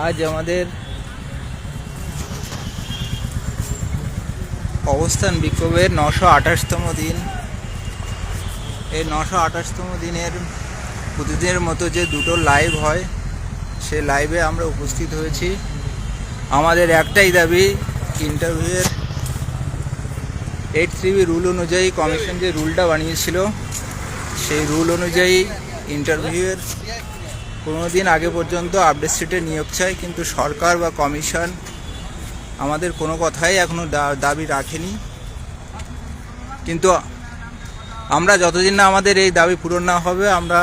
আজ আমাদের অবস্থান বিক্ষোভের নশো আঠাশতম দিন। এই নশো আঠাশতম দিনের প্রতিদিনের মতো যে দুটো লাইভ হয়, সে লাইভে আমরা উপস্থিত হয়েছি। আমাদের একটাই দাবি ইন্টারভিউয়ের এইট থ্রি রুল অনুযায়ী কমিশন যে রুলটা বানিয়েছিল, সেই রুল অনুযায়ী ইন্টারভিউয়ের কোনো দিন আগে পর্যন্ত আপডেট সিটে নিয়োগ চাই, কিন্তু সরকার বা কমিশন আমাদের কোনো কথাই এখনও দাবি রাখেনি। কিন্তু আমরা যতদিন না আমাদের এই দাবি পূরণ না হবে, আমরা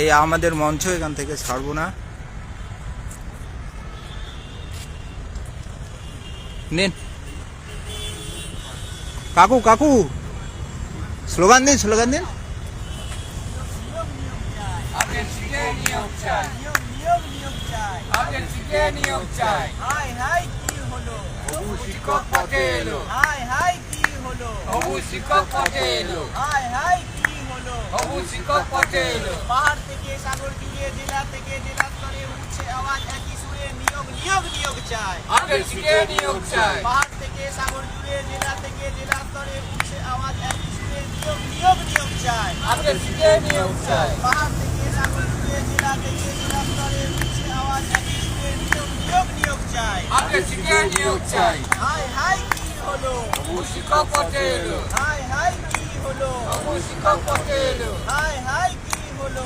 এই আমাদের মঞ্চ এখান থেকে ছাড়বো না। নিন। কাকু কাকু! স্লোগান দিন স্লোগান দিন। পাহাড় থেকে থেকে উঠছে আওয়াজ একই সুরে নিয়োগ নিয়োগ নিয়োগ চাই নিয়োগ চাই পাহাড় থেকে সাগর জুড়ে জেলা থেকে জেলা স্তরে উঠছে আওয়াজ একই। নিয়োগ নিয়োগ নিয়োগ চাই আপডেট শিখে নিয়োগ চাই পাহাড় থেকে সাগর জুড়ে জেলা থেকে জেলা স্তরে উঠছে আওয়াজ একই সুরে নিয়োগ নিয়োগ নিয়োগ চাই আপডেট শিখে নিয়োগ চাই হাই হাই কি হলো শিক্ষক পথে এলো হাই হাই কি হলো শিক্ষক পথে এলো হাই হাই কি হলো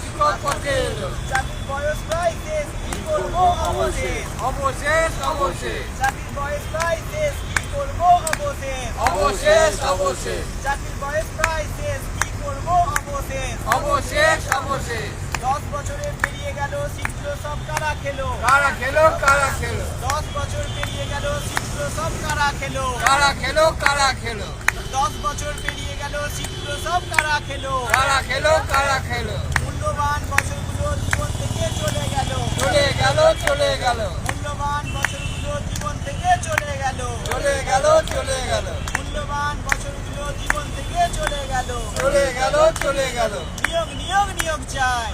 শিক্ষক পথে এলো চাকরির বয়স প্রায় শেষ কি করব অবশেষ অবশেষ অবশেষ চাকরির বয়স প্রায় শেষ করব অবশেষ? অবশেষ অবশেষ। চাকরির বয়স প্রায় শেষ। কি করব অবশেষ? অবশেষ অবশেষ। দশ বছরে পেরিয়ে গেল শীঘ্র সব কারা খেলো? কারা খেলো কারা খেলো? দশ বছর পেরিয়ে গেল শীঘ্র সব কারা খেলো? কারা খেলো কারা খেলো? দশ বছর পেরিয়ে গেল শীঘ্র সব কারা খেলো? কারা খেলো কারা খেলো? মূল্যবান বছরগুলো জীবন থেকে চলে গেল। চলে গেল চলে গেল। মূল্যবান বছরগুলো জীবন থেকে চলে গেল। চলে গেল চলে গেল। মূল্যবান বছরগুলো জীবন থেকে চলে গেল। চলে গেল চলে গেল। নিয়োগ নিয়োগ নিয়োগ চাই।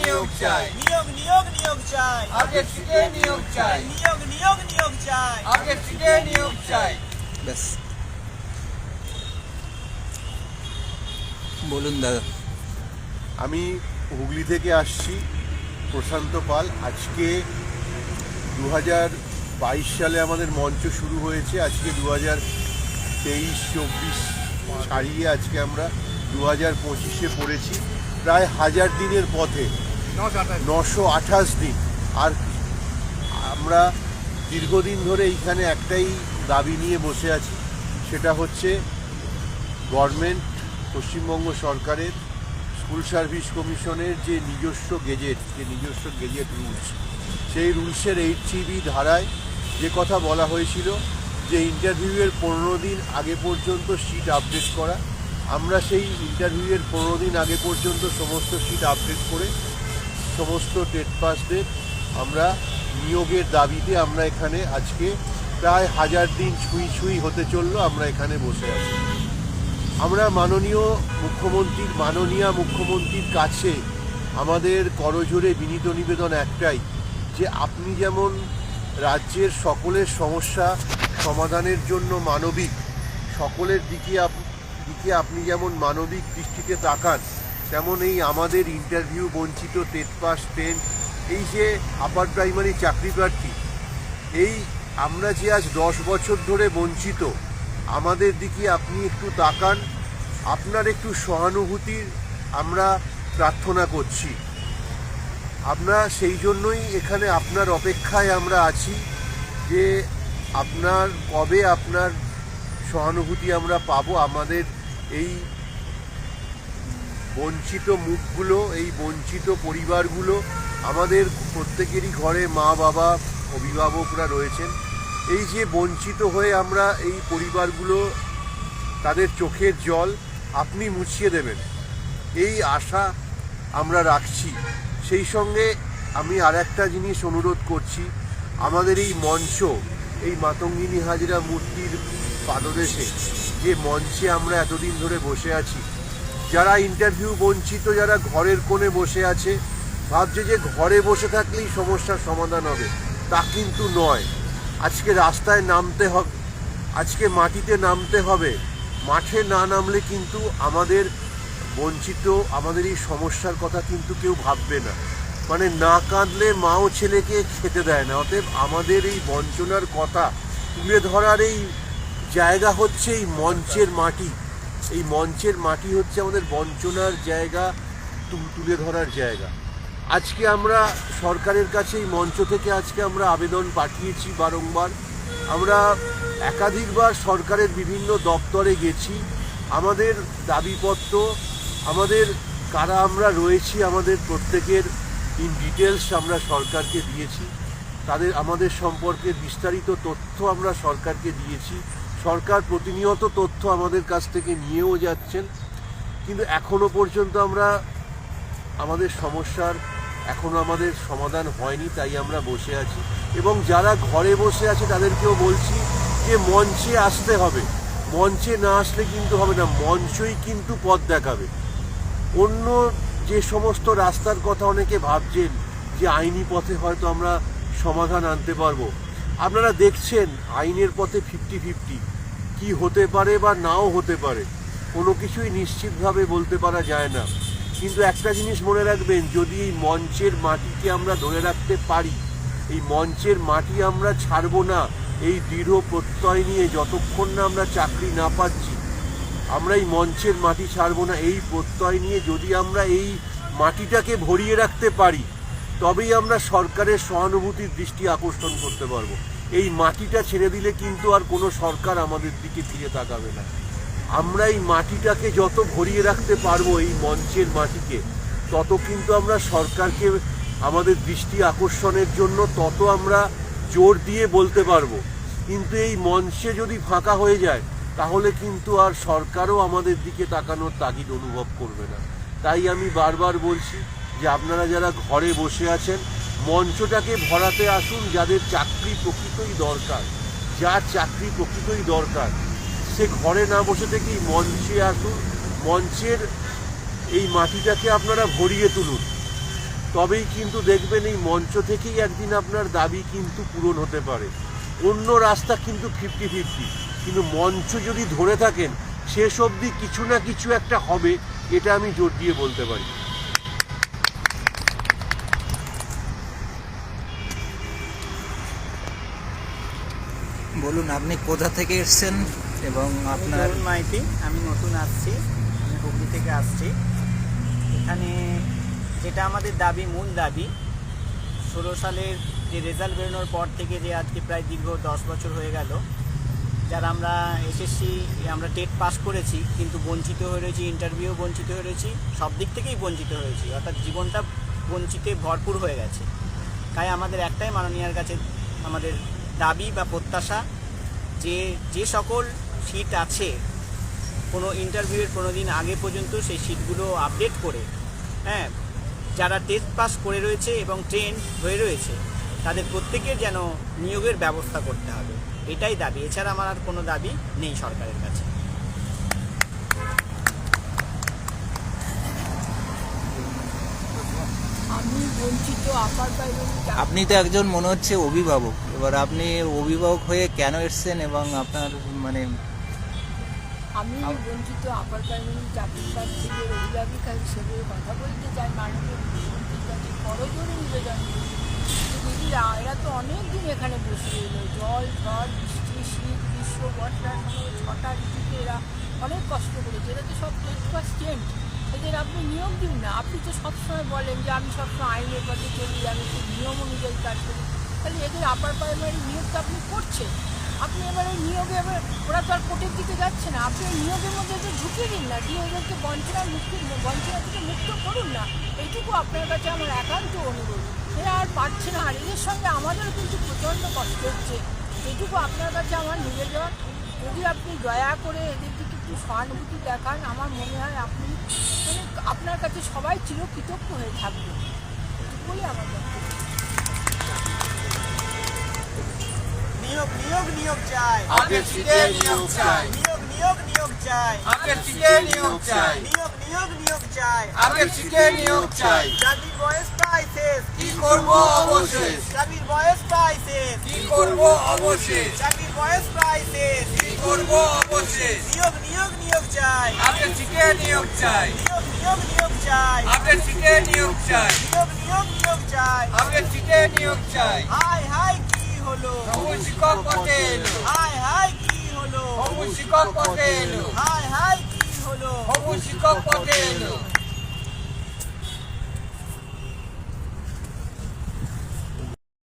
নিয়োগ চাই। নিয়োগ নিয়োগ নিয়োগ চাই। নিয়োগ চাই। নিয়োগ নিয়োগ নিয়োগ চাই। নিয়োগ চাই। ব্যাস। বলুন দাদা। আমি হুগলি থেকে আসছি প্রশান্ত পাল। আজকে দু হাজার বাইশ সালে আমাদের মঞ্চ শুরু হয়েছে। আজকে দু হাজার তেইশ, চব্বিশ ছাড়িয়ে আজকে আমরা দু হাজার পঁচিশে পড়েছি। প্রায় হাজার দিনের পথে, নশো আঠাশ দিন। আর আমরা দীর্ঘদিন ধরে এইখানে একটাই দাবি নিয়ে বসে আছি। সেটা হচ্ছে গভর্নমেন্ট, পশ্চিমবঙ্গ সরকারের, স্কুল সার্ভিস কমিশনের যে নিজস্ব গেজেট, যে নিজস্ব গেজেট রুলস, সেই রুলসের এইট ধারায় যে কথা বলা হয়েছিল যে ইন্টারভিউয়ের পনেরো দিন আগে পর্যন্ত সিট আপডেট করা। আমরা সেই ইন্টারভিউয়ের পনেরো দিন আগে পর্যন্ত সমস্ত সিট আপডেট করে, সমস্ত টেট পাসদের আমরা নিয়োগের দাবিতে আমরা এখানে আজকে প্রায় হাজার দিন ছুঁই ছুঁই হতে চলল, আমরা এখানে বসে আছি। আমরা মাননীয় মুখ্যমন্ত্রীর মাননীয় মুখ্যমন্ত্রীর কাছে আমাদের করজোরে বিনীত নিবেদন একটাই, যে আপনি যেমন রাজ্যের সকলের সমস্যা সমাধানের জন্য মানবিক। সকলের দিকে দিকে আপনি যেমন মানবিক দৃষ্টিতে তাকান তেমন এই আমাদের ইন্টারভিউ বঞ্চিত টেট পাস টেন এই যে আপার প্রাইমারি চাকরি প্রার্থী, এই আমরা যে আজ দশ বছর ধরে বঞ্চিত, আমাদের দিকে আপনি একটু তাকান, আপনার একটু সহানুভূতির আমরা প্রার্থনা করছি। আমরা সেই জন্যই এখানে আপনার অপেক্ষায় আমরা আছি যে আপনার কবে আপনার সহানুভূতি আমরা পাবো, আমাদের এই বঞ্চিত মুখগুলো, এই বঞ্চিত পরিবারগুলো, আমাদের প্রত্যেকেরই ঘরে মা, বাবা, অভিভাবকরা রয়েছেন। এই যে বঞ্চিত হয়ে আমরা এই পরিবারগুলো, তাদের চোখের জল, আপনি মুছিয়ে দেবেন। এই আশা আমরা রাখছি। সেই সঙ্গে আমি আর একটা জিনিস অনুরোধ করছি। আমাদের এই মঞ্চ, এই মাতঙ্গিনী হাজিরা মূর্তির পাদদেশে, যে মঞ্চে আমরা এতদিন ধরে বসে আছি, যারা ইন্টারভিউ বঞ্চিত, যারা ঘরের কোণে বসে আছে, ভাবছে যে ঘরে বসে থাকলেই সমস্যার সমাধান হবে। তা কিন্তু নয়। আজকে রাস্তায় নামতে হবে, আজকে মাটিতে নামতে হবে। মাঠে না নামলে কিন্তু আমাদের বঞ্চিত, আমাদের এই সমস্যার কথা কিন্তু কেউ ভাববে না। মানে না কাঁদলে মাও ছেলেকে খেতে দেয় না। অতএব আমাদের এই বঞ্চনার কথা তুলে ধরার এই জায়গা হচ্ছে এই মঞ্চের মাটি। এই মঞ্চের মাটি হচ্ছে আমাদের বঞ্চনার জায়গা, তুলে ধরার জায়গা। আজকে আমরা সরকারের কাছে এই মঞ্চ থেকে আজকে আমরা আবেদন পাঠিয়েছি বারংবার। আমরা একাধিকবার সরকারের বিভিন্ন দপ্তরে গেছি। আমাদের দাবিপত্র আমাদের কারা আমরা রয়েছি, আমাদের প্রত্যেকের ইন ডিটেলস আমরা সরকারকে দিয়েছি। তাদের, আমাদের সম্পর্কে বিস্তারিত তথ্য আমরা সরকারকে দিয়েছি। সরকার প্রতিনিয়ত তথ্য আমাদের কাছ থেকে নিয়েও যাচ্ছেন। কিন্তু এখনও পর্যন্ত আমরা আমাদের সমস্যার এখনও আমাদের সমাধান হয়নি, তাই আমরা বসে আছি। এবং যারা ঘরে বসে আছে তাদেরকেও বলছি যে মঞ্চে আসতে হবে। মঞ্চে না আসলে কিন্তু হবে না, মঞ্চই কিন্তু পথ দেখাবে। অন্য যে সমস্ত রাস্তার কথা অনেকে ভাবছেন যে আইনি পথে হয়তো আমরা সমাধান আনতে পারব। আপনারা দেখছেন আইনের পথে ফিফটি ফিফটি। কি হতে পারে বা নাও হতে পারে, কোনো কিছুই নিশ্চিতভাবে বলতে পারা যায় না। কিন্তু একটা জিনিস মনে রাখবেন, যদি এই মঞ্চের মাটিকে আমরা ধরে রাখতে পারি, এই মঞ্চের মাটি আমরা ছাড়বো না, এই দৃঢ় প্রত্যয় নিয়ে যতক্ষণ না আমরা চাকরি না পাচ্ছি আমরা এই মঞ্চের মাটি ছাড়বো না, এই প্রত্যয় নিয়ে যদি আমরা এই মাটিটাকে ভরিয়ে রাখতে পারি, তবেই আমরা সরকারের সহানুভূতির দৃষ্টি আকর্ষণ করতে পারব। এই মাটিটা ছেড়ে দিলে কিন্তু আর কোনো সরকার আমাদের দিকে ফিরে তাকাবে না। আমরা এই মাটিটাকে যত ভরিয়ে রাখতে পারব এই মঞ্চের মাটিকে, তত কিন্তু আমরা সরকারকে আমাদের দৃষ্টি আকর্ষণের জন্য তত আমরা জোর দিয়ে বলতে পারব। কিন্তু এই মঞ্চে যদি ফাঁকা হয়ে যায় তাহলে কিন্তু আর সরকারও আমাদের দিকে তাকানোর তাগিদ অনুভব করবে না। তাই আমি বারবার বলছি যে আপনারা যারা ঘরে বসে আছেন, মঞ্চটাকে ভরাতে আসুন, যাদের চাকরি প্রকৃতই দরকার। যার চাকরি প্রকৃতই দরকার, সে ঘরে না বসে থেকেই মঞ্চে আসুন। মঞ্চের এই মাটিটাকে আপনারা ভরিয়ে তুলুন। তবেই কিন্তু দেখবেন এই মঞ্চ থেকেই একদিন আপনার দাবি কিন্তু পূরণ হতে পারে। অন্য রাস্তা কিন্তু ফিফটি ফিফটি। কিন্তু মঞ্চ যদি ধরে থাকেন শেষ অবধি কিছু না কিছু একটা হবে এটা আমি জোর দিয়ে বলতে পারি। বলুন আপনি কোথা থেকে এসেছেন এবং আপনার মাইতি আমি নতুন আসছি আমি হুগলি থেকে আসছি। এখানে যেটা আমাদের দাবি মূল দাবি ষোলো সালের যে রেজাল্ট বেরোনোর পর থেকে যে আজকে প্রায় দীর্ঘ দশ বছর হয়ে গেল যারা আমরা এসএসসি, আমরা টেট পাস করেছি, কিন্তু বঞ্চিত হয়ে রয়েছি ইন্টারভিউ বঞ্চিত হয়ে রয়েছি, সব দিক থেকেই বঞ্চিত হয়েছি অর্থাৎ জীবনটা বঞ্চিতে ভরপুর হয়ে গেছে। তাই আমাদের একটাই মাননীয়ার কাছে আমাদের দাবি বা প্রত্যাশা যে যে সকল সিট আছে, কোনো ইন্টারভিউয়ের কোনো দিন আগে পর্যন্ত সেই সিটগুলো আপডেট করে হ্যাঁ যারা টেস্ট পাস করে রয়েছে এবং ট্রেন হয়ে রয়েছে, তাদের প্রত্যেকের যেন নিয়োগের ব্যবস্থা করতে হবে। এটাই দাবি। এছাড়া আমার আর কোনো দাবি নেই সরকারের কাছে। আমি বঞ্চিত আপার প্রাইমারি আপনি তো একজন মনে হচ্ছে অভিভাবক। এবার আপনি অভিভাবক হয়ে কেন এসেছেন এবং আপনার মানে আমি বঞ্চিত আপার প্রাইমারি চাকরি থেকে অভিভাবিকা হিসেবে কথা বলতে চাই। মাননীয় মুখ্যমন্ত্রীর কাছে করজোরে নিবেদন করি যে দিদিরা এরা তো অনেক দিন এখানে বসে রইল। জল, ঝড়, বৃষ্টি, শীত, গ্রীষ্ম সময় ছটা ঋতুতে এরা অনেক কষ্ট করেছে। এরা তো সব টেস্ট পাস টেন্ট এদের আপনি নিয়োগ দিন না। আপনি তো সবসময় বলেন যে আমি সবসময় আইনের পথে চলি, আমি খুব নিয়ম অনুযায়ী কাজ করি। তাহলে এদের আপার প্রাইমারি নিয়োগ তো আপনি করছেন। আপনি এবারে নিয়োগে এবার, ওরা তো আর কোর্টের দিকে যাচ্ছে না। আপনি নিয়োগের মধ্যে এদের ঢুকিয়ে দিন না। দিয়ে এদেরকে বঞ্চনার মুক্তি বঞ্চনা থেকে মুক্ত করুন না। এইটুকু আপনার কাছে আমার একান্ত অনুরোধ। এরা আর পারছে না। আর এদের সঙ্গে আমাদেরও কিন্তু প্রচণ্ড কষ্ট হচ্ছে। এইটুকু আপনার কাছে আমার নিবেদন। যদি আপনি দয়া করে এদের দিকে একটু সহানুভূতি দেখান আমার মনে হয় আপনি মানে আপনার কাছে সবাই চিরকৃতজ্ঞ হয়ে থাকবে। এটুকুই আমার নিয়োগ নিয়োগ নিয়োগ চাই। আগের নিয়োগ চাই। নিয়োগ নিয়োগ নিয়োগ চাই। আগের নিয়োগ চাই। নিয়োগ নিয়োগ নিয়োগ চাই। আগে শিখে নিয়োগ চাই। জাতির বয়স প্রায় শেষ। কি করব অবশেষ? জাতির বয়স প্রায় শেষ। কি করব অবশেষ? জাতির বয়স প্রায় শেষ। কি করব অবশেষ? নিয়োগ নিয়োগ নিয়োগ চাই। আগে শিখে নিয়োগ চাই। নিয়োগ নিয়োগ নিয়োগ চাই। আগে শিখে নিয়োগ চাই। নিয়োগ নিয়োগ নিয়োগ চাই। আগে শিখে নিয়োগ চাই। হাই হাই কি হলো? শিক্ষক পথে এলো। হাই হাই কি হলো? শিক্ষক পথে এলো। হাই হাই কি হলো হবু শিক্ষক পথে এলো